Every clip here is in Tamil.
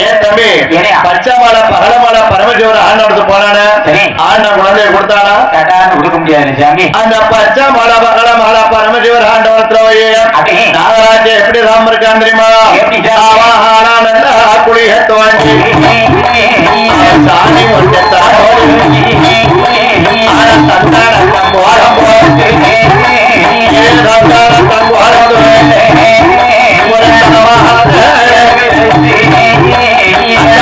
ஏன் தம்பி? பச்சை மலை பகல மலை பரமசிவன் ஆண்டவனுக்கு போனானே. ஆண்ட குழந்தைய கொடுத்தானா? கட்டான்னு கொடுக்க முடியாது சாமி. அந்த பச்சை மலை பகல மலை பரமசிவர் ஆண்டவனத்துல. நாகராஜ எப்படி ராம இருக்கான் தெரியுமா? சாமி? தந்தான ஒரு தலவாக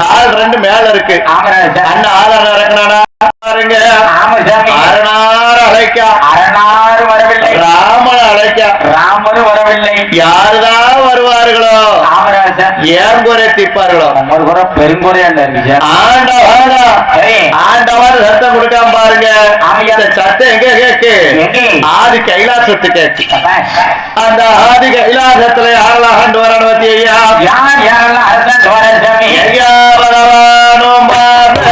கால் ரெண்டு மேல இருக்கு. அண்ணன் ஆதாரம் இறக்கணா பாருங்க. அரணார் அழைக்க. அரணாறு வரவில்லை. ராமன் அழைக்க. ராமரும் வரவில்லை. யாருதான் வருவார்களோ? ஏன் குறை திப்பார்களோ? ஒரு குறை ஆண்டவாடா சரி. ஆண்டவர்? சத்தம் கொடுக்காம பாருங்க. இந்த சத்தம் எங்க கேக்கு? ஆதி கைலாசத்து கேக்கு. அந்த ஆதி கைலாசத்துல யாரெல்லாம் ஆண்டு வரணும் ஐயா யார் யாரெல்லாம் வர ஐயா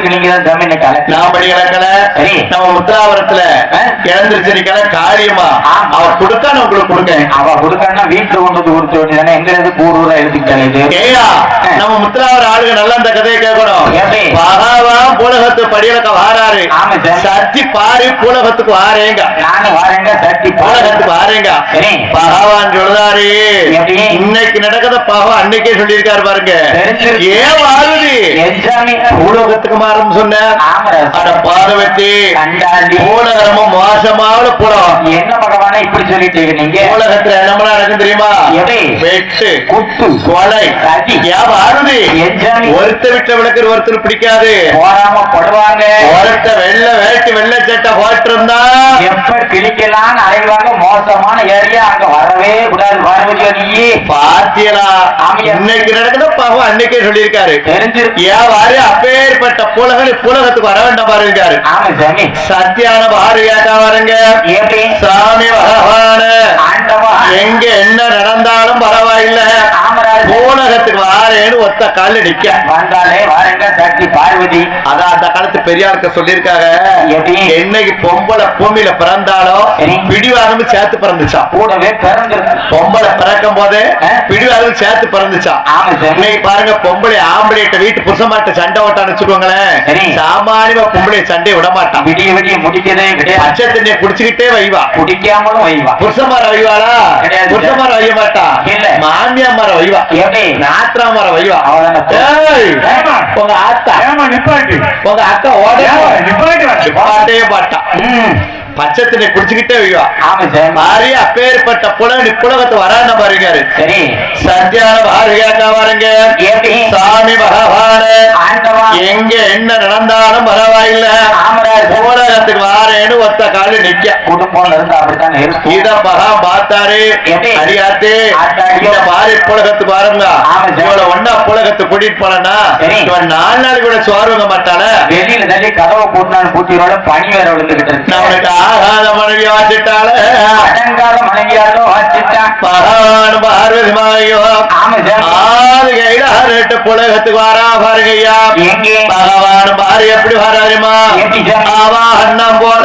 நாலஞ்சு நீங்க தான் தமிழ் கலெக்ட் நான் படியிலக்கல சரி. நம்ம முத்திராவரத்துல ஆ? இழந்திருச்சிருக்கல காரியமா. அவர் கொடுக்க நான் உங்களுக்கு கொடுக்கேன் அவ கொடுக்கறனா வீட்டுல கொண்டு வந்து கொடுத்து வேண்டியதானே எங்க இருந்து இது ஏயா நம்ம முத்திராவர ஆளுங்க நல்லா அந்த கதையை கேட்கணும்? பகவான் பூலகத்து படியிலக்க வாராரு. சத்தி பாரு பூலகத்துக்கு வாரேங்க நானும் வரேங்க தட்டி பூலகத்துக்கு வாரேங்க. பகவான் சொல்றாரு? இன்னைக்கு நடக்கிறத பகவான் அன்னைக்கே சொல்லியிருக்காரு பாருங்க. ஏன் வாழுது பூலோகத்துக்கு மாறும் சொன்ன பார்வதி கண்டாண்டி பூலகரமும் மோசமான புலம் என்ன பகவானே இப்படி சொல்லிட்டீங்க நீங்க பூலகத்துல என்னமெல்லாம் நடக்கும் தெரியுமா? வெட்டு குத்து கொலை எஜாமி ஒருத்த விட்ட விளக்கு ஒருத்தர் பிடிக்காது. போராம படுவாங்க. ஒருத்த வெள்ள வேட்டி வெள்ளை சட்டை போட்டிருந்தா அலைவாங்க மோசமான ஏரியா அங்க வரவே கூடாது. பார்வதியோ நீ பாத்தியலா. இன்னைக்கு நடக்குது பகவான் அன்னைக்கே சொல்லியிருக்காரு. தெரிஞ்சிருக்கு. ஏன் வாரு அப்பேற்பட்ட புலகன் புலகத்துக்கு வர வேண்டாம் பாருங்காரு ஆமா சாமி. சத்தியான பாரு கேட்டா வருங்க சாமி பகவான. எங்க என்ன நடந்தாலும் பரவாயில்ல. பூலகத்துக்கு வாரேன்னு ஒத்த கால்ல நிக்க. வந்தாலே வாருங்க சக்தி பார்வதி. அதான் அந்த காலத்து பெரியாருக்கு சொல்லியிருக்காங்க? என்னைக்கு பொம்பளை பூமியில பிறந்தாலும் சரி. பிடிவாதமும் சேர்த்து பிறந்துச்சான் கூடவே பிறந்திருக்கு. பொம்பளை பிறக்கும் போதே? பிடிவாதம் சேர்த்து சாமி இன்னைக்கு பாருங்க பொம்பளை ஆம்பளைட்ட வீட்டு புருஷமாட்ட சண்டை ஓட்டான்னு வச்சுக்கோங்களேன். சாமானியமா பொம்பளை சண்டை விட மாட்டான் விடிய விடிய முடிக்கதே கிடையாது பச்சை தண்ணியை குடிச்சுக்கிட்டே வைவா. குடிக்காமலும் வைவா. புருஷமார வைவாளா. புருஷமார வைய மாட்டா இல்ல. மாமியா மரம் வைவா. மரம் வைவா? உங்க ஆத்தா. நிப்பாட்டு. உங்க அக்கா ஓட நிப்பாட்டு பாட்டே பாட்டா ம். பச்சை தண்ணி குடிச்சுக்கிட்டே வைவா ஆமா சார். மாறி அப்பேற்பட்ட புலனி புலகத்து வரான பாருங்க சரி. சத்தியான பாருங்க பாருங்க சாமி பகவான. எங்க என்ன நடந்தாலும் பரவாயில்ல. வாரேன்னு ஒத்த காலு நிக்க. குடும்பம்ல இருந்து அப்படித்தான் இத மகா பார்த்தாரு? அடியாத்து. இந்த மாதிரி புலகத்துக்கு பாருங்க. இவள ஒன்னா புலகத்து கூட்டிட்டு போனா. இவன் நாலு நாள் கூட சோர்வங்க மாட்டாள. வெளியில தள்ளி கதவை போட்டுனாலும் பூட்டியோட பனி வேற விழுந்துகிட்டு நம்மளுக்கு ஆகாத மனைவி வாச்சிட்டாள அடங்காத மனைவியாரோ வச்சுட்டான் மகான் பார்வதி மாயோ ஆறு புலகத்துக்கு வாரா பாருங்க ஐயா பகவான் பாரு எப்படி வராருமா? அவா அண்ணம் போல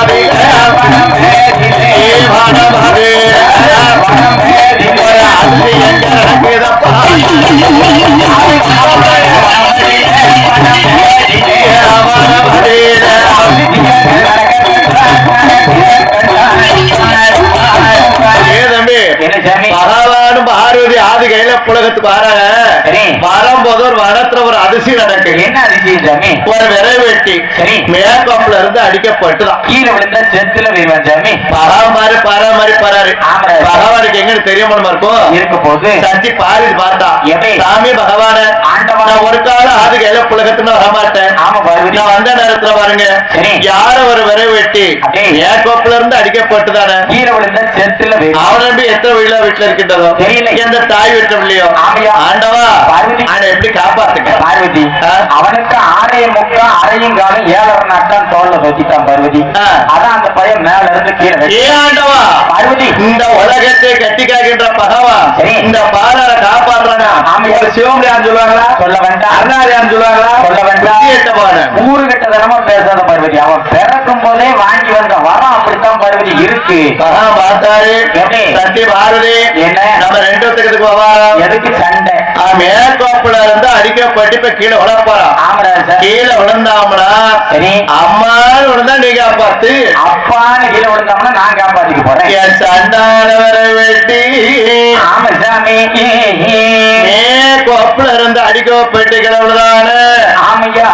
அடிக்கப்பட்டுதான் கீழே விழுந்தா செத்துல வீழ்வான் சாமி பராமாரி பராமாரி பராரு. பகவானுக்கு எங்க தெரியாம இருக்கும் இருக்க போது சச்சி பாரி பார்த்தா எப்படி? சாமி பகவான ஆண்டவா. நான் ஒரு காலம் ஆதி கையில புலகத்துல வரமாட்டேன் ஆமா நான் வந்த நேரத்துல பாருங்க. யார ஒரு விரை வெட்டி அப்படியே. மேற்கோப்புல இருந்து அடிக்கப்பட்டுதானே அவன் நம்பி எத்தனை வீடுல வீட்டுல இருக்கின்றதோ. எந்த தாய் வீட்டு ஆமையா. ஆண்டவா பார்வதி. ஆனா எப்படி காப்பாத்துக்க பார்வதி. அவனுக்கு ஆரைய முக்கா அரையும் காலம் ஏழரை நாட்டம் தோல்ல வச்சுட்டான் பார்வதி. அதான் அந்த பையன் மேல இருந்து கீழே ஏ ஆண்டவா பார்வதி இந்த உலகத்தை கட்டி காக்கின்ற பகவான். இந்த பாலார. ஒரு சிவமுடியான்னு சொல்லுவாங்களா சொல்ல வேண்டாம் அருணாரியான்னு சொல்லுவாங்களா சொல்ல வேண்டாம். புத்தியட்டவான. தரமா பேசாத பார்வதி அவன் பிறக்கும் போதே வாங்கி வந்த வரம் அப்படித்தான் பார்வதி இருக்கு மகா பார்த்தாரு? சத்தி பாரதி என்ன? நம்ம ரெண்டு போவா எதுக்கு சண்டை மேற்கோப்புல அடிக்கப்பட்டு இப்ப கீழே ஆமராஜ் கீழே விழுந்தாமனா அம்மான்னு விழுந்தா நீ காப்பாத்து. அப்பான்னு கீழே விழுந்தோம்னா நான் காப்பாத்திக்க போறேன். என் சண்டானவரை வெட்டி. ஆமா சாமி. மேற்கோப்புல இருந்து அடிக்கப்பட்டு கீழே விழுதானு ஆமையா.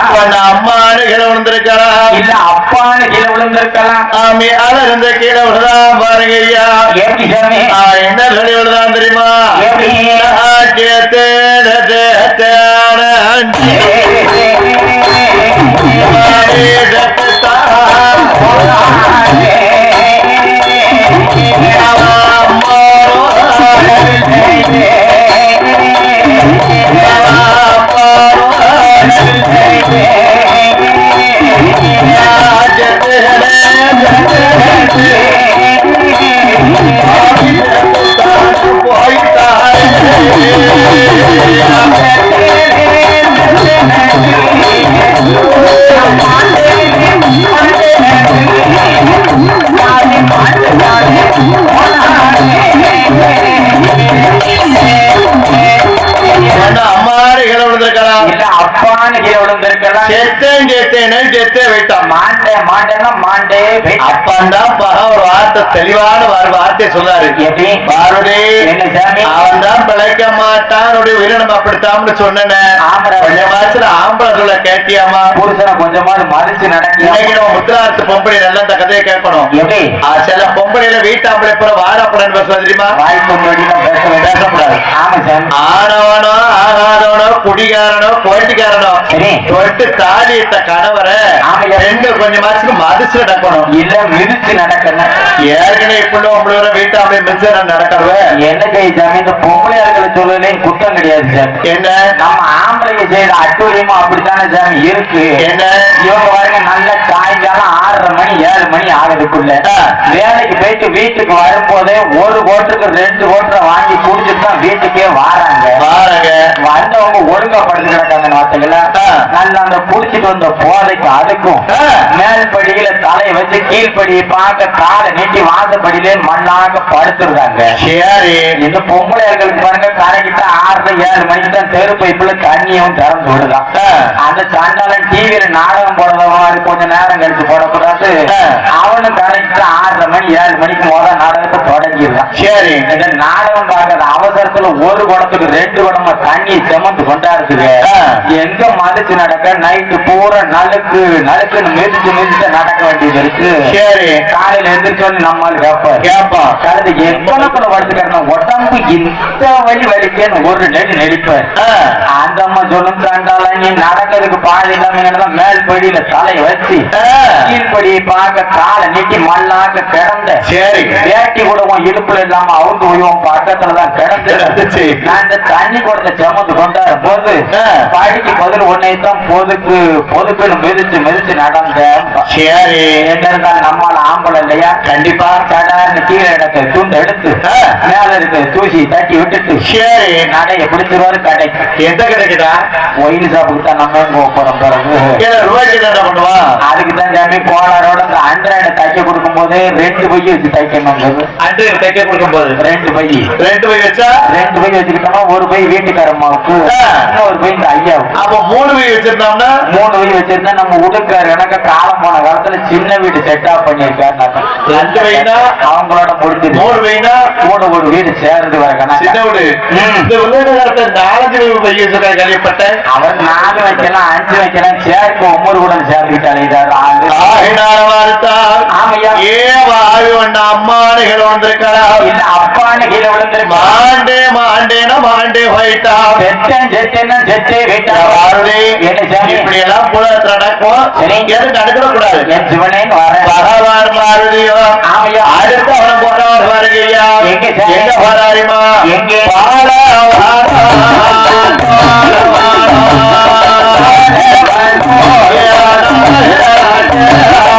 அம்மானு கீழே விழுந்திருக்கலாம் இல்ல அப்பான்னு கீழே விழுந்திருக்கலாம் ஆமையால இருந்து கீழே விழுதான் பாருங்க ஐயா என்ன சொல்லி விழுதான் தெரியுமா? எப்படி? நாட்டியத்தேன மாண்டே அப்பந்தான் பகா ஒரு வார்த்தை தெளிவான ஒரு வார்த்தை சொன்னாரு எப்படி? பாருடி அவன் தான் பிழைக்க மாட்டான் உயிரினம் அப்படித்தான்னு சொன்னேன். கொஞ்சம் மாசத்துல ஆம்பளை சொல்ல கேட்டியாமா? புருஷனை கொஞ்சமாவது மதிச்சு நம்ம பொம்பளை நல்லா இந்த கதையை கேட்கணும். எப்படி? சில பொம்பளையில வீட்டாம்பளை போல வாடாப்படன் பேசுவது தெரியுமா? பேசக்கூடாது. ஆனவனோ ஆகாதவனோ குடிகாரனோ கோட்டிக்காரனோ. தொட்டு தாலி இட்ட கணவரை ஆமையா. பெண்கள் கொஞ்சமாச்சுக்கு மதிச்சு நடக்கணும். இல்ல மிதிச்சு நடக்கணும் ஏற்கனவே இப்படி உங்களோட வீட்டு அப்படியே மிதிச்சு நடக்கிறவ என்ன செய்யாம இந்த பொம்பளையார்களை சொல்லலையும் குற்றம் கிடையாது சார். என்ன? நம்ம ஆம்பளைங்க செய்யற அட்டூழியமும் அப்படித்தானே சாமி இருக்கு. என்ன? இவங்க பாருங்க நல்ல சாயங்காலம் ஆறரை மணி ஏழு மணி ஆகுதுக்குள்ள. வேலைக்கு போயிட்டு வீட்டுக்கு வரும்போதே ஒரு ஓட்டுக்கு ரெண்டு ஓட்டரை வாங்கி குடிச்சிட்டு தான் வீட்டுக்கே வாராங்க பாருங்க வந்தவங்க ஒழுங்கா படுத்து கிடக்காங்க நாட்டுல. நல்ல அந்த குடிச்சிட்டு வந்த போதைக்கு அதுக்கும். மேல் படியில தலையை வச்சு கீழ்படியை பார்க்க காலை நீட்டி வாசப்படியிலே மண்ணாக படுத்துருக்காங்க சரி இந்த பொம்பளையர்களுக்கு பாருங்க கரெக்டா ஆறு ஏழு மணிக்கு தான் தெரு பைப்புல தண்ணியும் திறந்து விடுதான். அந்த சண்டாளன் டிவியில நாடகம் போடுறவங்க கொஞ்ச நேரம் கழிச்சு போடக்கூடாது ஆ. அவனும் கரெக்டா ஆறரை மணி ஏழு மணிக்கு முதல் நாடகத்தை தொடங்கிடுறான் சரி. இந்த நாடகம் பார்க்கற அவசரத்துல ஒரு குடத்துக்கு ரெண்டு குடமா தண்ணி செமந்து கொண்டாடுதுங்க. எங்க மதிச்சு நடக்க? நைட்டு பூரா நலுக்கு நலுக்குன்னு மிதிச்சு மிதிச்சு நடக்க வேண்டியது இருக்கு. சரி. காலையில எந்திரிச்சோன்னு நம்மால் கேட்பாரு கேப்பான். கழுது எங்கனக்குள்ள படுத்துக்கிறேன் உடம்பு இந்த வழி வலிக்கேன்னு ஒரு நெடி நடிப்பார் ஆ. அந்த அம்மா சொல்லும் சாண்டால நீ நடக்கிறதுக்கு பாதி இல்லாம மேல் படியில தலையை வச்சு கீழ்படியை பார்க்க காலை நீட்டி மண்ணாக்க கிடந்த சரி. வேட்டி உன் இடுப்புல இல்லாம அவுந்து போய் உன் பக்கத்துல தான் கிடந்து கிடந்துச்சு. நான் இந்த தண்ணி கொடுத்த செமந்து கொண்டாட போது. படிக்கு பதில் உன்னை தான் பொதுக்கு பொதுக்குன்னு மிதிச்சு மிதிச்சு நடந்தேன். சரி. என்ன இருந்தாலும் நம்மால ஆம்பளை இல்லையா? கண்டிப்பா. சடார்னு கீழே துண்டு எடுத்து. மேல இருக்க தூசி தட்டி விட்டுட்டு சரி நடைய பிடிச்சிருவாரு கடைக்கு. எந்த கிடைக்குதா ஷாப்புக்கு தான் நம்ம எங்க போறோம் பிறகு ஏழு ரூபாய்க்கு என்ன பண்ணுவான் அதுக்கு தான் ஜாமி கோளாரோட இந்த தைக்க கொடுக்கும் போது ரெண்டு பை வச்சு தைக்கணும் அன்று தைக்க கொடுக்கும் போது ரெண்டு பை. ரெண்டு போய் வச்சா? ரெண்டு பை வச்சுக்கிட்டோமா ஒரு பை வீட்டுக்காரம்மாவுக்கு. இன்னொரு பை இந்த ஐயாவுக்கு. அப்ப மூணு போய் வச்சிருந்தோம்னா? மூணு பை வச்சிருந்தா நம்ம உடுக்காரு எனக்கு காலம் போன காலத்துல சின்ன வீடு செட் ஆஃப் பண்ணியிருக்காரு? அவங்களோட முடிஞ்சது மூணு பைனா கூட ஒரு வீடு சேர்ந்து வர கணக்கு? சின்ன வீடு. ம். இந்த விளையாட்டு கேள்விப்பட்டேன். அவர் நாலு வைக்கலாம் அஞ்சு வைக்கலாம். சேர்க்கு ஒவ்வொரு கூட சேர்ந்துக்கிட்டாரு இதாரு. வந்திருக்கிறா இல்ல அப்பான்னு கீழே விழுந்திருக்கா மாண்டே மாண்டேனா மாண்டே போயிட்டா செத்தன் செத்தன் செத்தே விட்டா பாருடி என்ன சாமி? இப்படி எல்லாம் புலத்துல நடக்கும் சரி. எது நடக்க கூடாது என் வரேன் பகவான் மாருதியோ ஆமையா அடுத்து அவனை போட்டவர் வருகையா எங்க? எங்க வராரிமா எங்கே?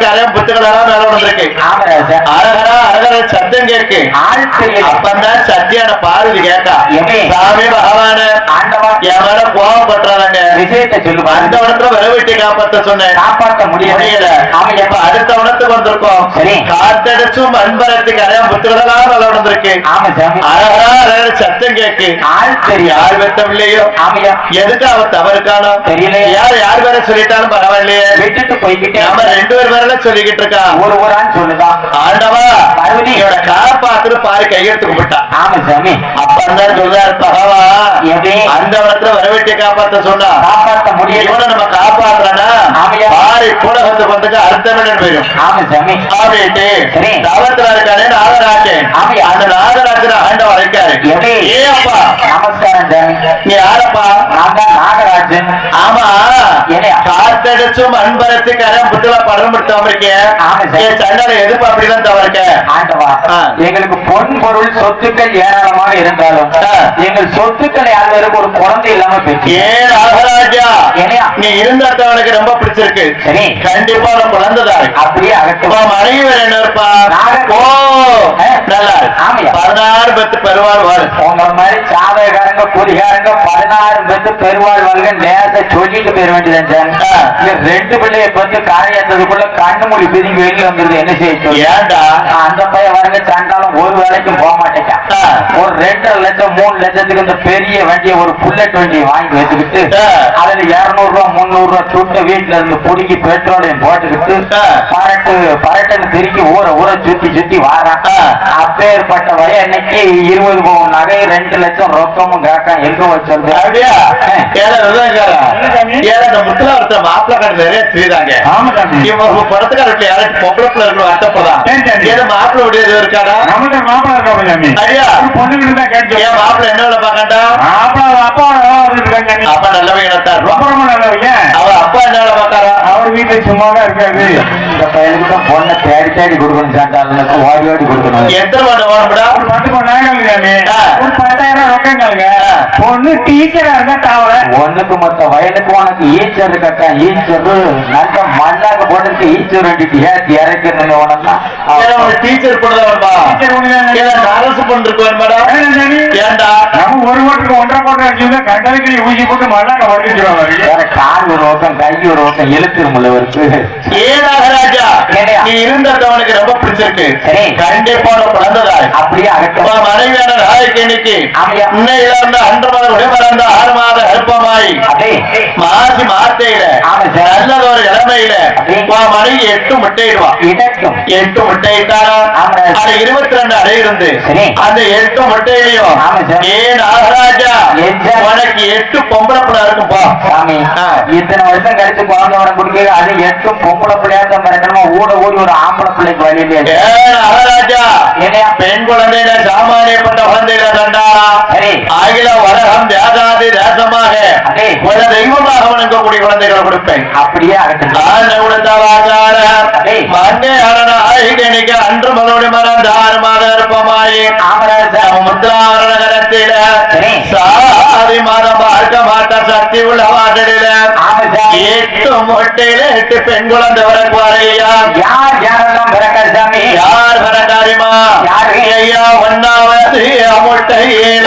மண் பறித்து கரையம் புத்துக்கள் எல்லாம் மேல வந்திருக்கு. அரகரா அரகர சத்தம் தெரியல அப்பந்தான் சத்தியான பார்வதி கேட்டா? சாமி பகவான. என் மேல கோவப்படுறாங்க விஷயத்தை சொல்லு அந்த வனத்துல விளைவிட்டு காப்பாத்த சொன்னேன். காப்பாற்ற முடியல. இப்ப அடுத்த வனத்துக்கு வந்திருக்கோம். சரி. காத்தடிச்சும் மண் பறித்து கரையம் புத்துக்கள் எல்லாம் மேல வந்திருக்கு ஆமா சாமி அரகர சத்தம் கேக்கு. ஆள் தெரியல யார் வெத்தம் இல்லையோ? ஆமையா? எதுக்கு அவ தவறுக்கானோ தெரியலையே. யார் யார் பேர சொல்லிட்டாலும் பரவாயில்லையே. விட்டுட்டு போய்கிட்டே நாம ரெண்டு பேர் பேர்ல சொல்லிக்கிட்டு இருக்கா? ஒரு ஊரான்னு சொல்லுதான் ஆண்டவா பார்வதி. இவட காப்பாத்துன்னு பாரு கையெடுத்து கும்பிட்டா ஆமா சாமி. அப்பந்தான் சொல்றாரு பகவா? அந்த இடத்துல வரவேட்டி காப்பாத்த சொன்னா. காப்பாற்ற முடியல இவனை நம்ம காப்பாத்துறனா ஆமையா. பாரி கூடகத்துக்கு வந்துட்டு அர்த்தமிழன் போயிடும் அப்படின்ட்டு. தவத்துல இருக்கானே நாகராஜன். அந்த நாகராஜன் ஆண்டவன் இருக்காரு எது? ஏ அப்பா நமஸ்காரம் நீ யாரப்பா நான் தான் ஆமா என்னையா? காத்தடிச்சும் அன்பரத்து கரம் புத்துல படம் எடுத்தாம இருக்கேன் சண்டால எதுக்கு அப்படிதான் தவறுக்க. எங்களுக்கு பொன் பொருள் சொத்துக்கள் ஏராளமாக இருந்தாலும். எங்கள் சொத்துக்களை யாருக்கு ஒரு குழந்தை இல்லாம ஏன் நாகராஜா என்னையா? நீ இருந்தாத்த அவனுக்கு ரொம்ப பிடிச்சிருக்கு சரி. கண்டிப்பா அவன் அப்படியே அகட்டும் இப்ப மனைவி வேற என்ன இருப்பா ஓ. நல்லா. பதினாறு பத்து பெருவாள் வாழ் மாதிரி குடியாரங்க குடியாரங்க பதினாறு வந்து பெருவாள் நேரத்தை சொல்லிட்டு போயிட வேண்டியது ரெண்டு பிள்ளைய பத்தி காரியத்துக்குள்ள கண்ணு மொழி பிரிஞ்சு வெளியில் வந்துருது என்ன செய்ய அந்த பையன் வரங்க தண்டாலும் ஒரு வேலைக்கும் போக மாட்டேங்க லட்சம் மூணு லட்சத்துக்கு இந்த பெரிய வண்டியை ஒரு புல்லட் வண்டி வாங்கி வச்சுக்கிட்டு. அதுல இருநூறு ரூபா முந்நூறு ரூபா துட்டு வீட்டுல இருந்து புடுங்கி பெட்ரோலையும் போட்டுக்கிட்டு. பரட்டு பரட்டுன்னு திருக்கி ஊற ஊற சுத்தி சுத்தி வாரான். ஆ. அப்பேற்பட்ட வரைய இன்னைக்கு இருபது பவுன் நகை ரெண்டு லட்சம் ரொக்கமும் கேட்கான் எங்க வச்சிருந்து? அப்படியா? ஏழை விவசாயக்காரா ஏழை இந்த முத்துல ஒருத்தர் மாப்பிள்ளை காட்டு நிறைய தெரியுதாங்க ஆமா தம்பி. இவன் படத்துக்கார வீட்டுல யாராச்சும் பொம்பளை பிள்ளை இருக்கணும். ஏதோ மாப்பிள்ளை உடையது இருக்காடா? நம்மகிட்ட மாப்பிள்ளை இருக்கா பொண்ணுகிட்ட தான் கேட்டு ஏன் மாப்பிள்ளை என்ன வேலை பார்க்கண்டா மாப்பிள்ளை அப்பா இருக்காங்க அப்பா நல்லவங்க தான் ரொம்ப ரொம்ப நல்லவங்க அவ அப்பா என்ன வேலை அவர் வீட்டுல சும்மாதான் இருக்காரு. இந்த பையனுக்கு தான் பொண்ணை தேடி தேடி கொடுக்கணும் சாண்டாளுக்கு ஓடி ஓடி கொடுக்கணும். எத்தனை பண்ண வேணும்டா ஒரு பொண்ணாங்க. ஒரு பத்தாயிரம் ரொக்கங்க. பொண்ணு டீச்சரா இருந்தா தாவல ஒண்ணுக்கு மொத்த வயலுக்கு உனக்கு ஈச்சர் கட்டா ஈச்சர் நல்ல மண்ணாக்க போட்டுருக்கு ஈச்சர் ரெண்டு ஏத்தி இறக்கணும் உனக்கு? டீச்சர். ஏன் அரசு பொண்ணு இருக்கு வேணுமாடா ஏன்டா? நம்ம ஒரு ஓட்டுக்கு ஒன்றரை வச்சிருந்தா கண்டதுக்கு ஊசி போட்டு மல்லாக்க வடிச்சிருவாங்க கால் ஒரு ஓட்டம் கை ஒரு ஓட்டம் எழுத்துருமுள்ள இருக்கு ஏ நாகராஜா ஏன்டா? நீ இருந்தது அவனுக்கு ரொம்ப பிடிச்சிருக்கு. சரி. கண்டிப்பா பிறந்ததாய் அப்படியே உன் மனைவியான ஆமையா. இன்னையில இருந்து அன்று மாதம் உடம்பு ஆறு மாத மாசி மாத்தையில. ஆமா சார். நல்லது ஒரு இளமையில அப்படி. உன் மனைவி எட்டு முட்டையிடுவா எட்டு முட்டையிட்டாரா இருபத்தி ரெண்டு இருந்து சரி. அந்த எட்டு முட்டையிலையும். ஏ நாகராஜா? உனக்கு எட்டு பொம்பளை பிள்ளை இருக்கும்பா. இத்தனை வருஷம் கழிச்சு குழந்தை குடிக்க அது எட்டும் பொம்பளை பிள்ளையாத்த மிரட்டணுமா? ஊட ஊடி ஒரு ஆம்பளை பிள்ளைக்கு வழியிலே ஏ நாகராஜா? பெண் குழந்தையில சாமானியப்பட்ட குழந்தையில கண்டாரா ஆகில வரகம் வியாகாதி தேசமாக. ஒரு தெய்வமாக வணங்கக்கூடிய குழந்தைகளை கொடுப்பேன். அப்படியே அகட்டும் அன்று மலோடி மறந்த ஆறு மாத இருப்பமாயி. சாதி மாதம் பார்க்க மாட்ட சக்தி உள்ள ஆமராஜா எட்டு மொட்டையில எட்டு பெண் குழந்தை வரையா யார் யாரெல்லாம் பிறக்காது சாமி? யார் யாரு? ஐயா ஒன்னாவது முட்டையில